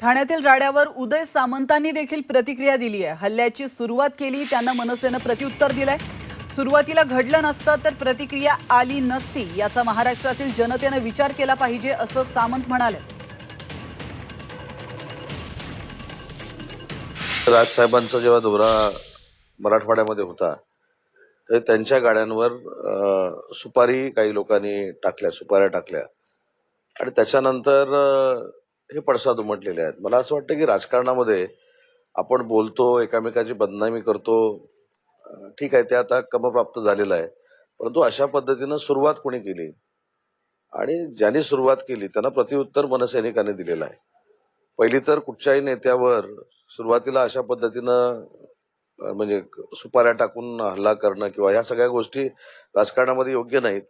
ठाण्यातील राड्यावर उदय सामंतांनी देखील प्रतिक्रिया दिली आहे. हल्ल्याची सुरुवात केली त्यांना मनसेनं प्रत्युत्तर दिलंय. सुरुवातीला घडलं नसतं तर प्रतिक्रिया आली नसती. याचा महाराष्ट्रातील जनतेनं विचार केला पाहिजे असं सामंत म्हणाले. राजसाहेबांचा जेव्हा दौरा मराठवाड्यामध्ये होता तर त्यांच्या गाड्यांवर सुपारी काही लोकांनी टाकल्या सुपाऱ्या टाकल्या. आणि त्याच्यानंतर हे पडसाद उमटलेले आहेत. मला असं वाटतं की राजकारणामध्ये आपण बोलतो एकामेकाची बदनामी करतो ठीक आहे ते आता कमप्राप्त झालेलं आहे. परंतु अशा पद्धतीनं सुरुवात कोणी केली? आणि ज्यांनी सुरुवात केली त्यांना प्रत्युत्तर मनसैनिकांनी दिलेलं आहे. पहिली तर कुठच्याही नेत्यावर सुरुवातीला अशा पद्धतीनं म्हणजे सुपाऱ्या टाकून हल्ला करणं किंवा ह्या सगळ्या गोष्टी राजकारणामध्ये योग्य नाहीत.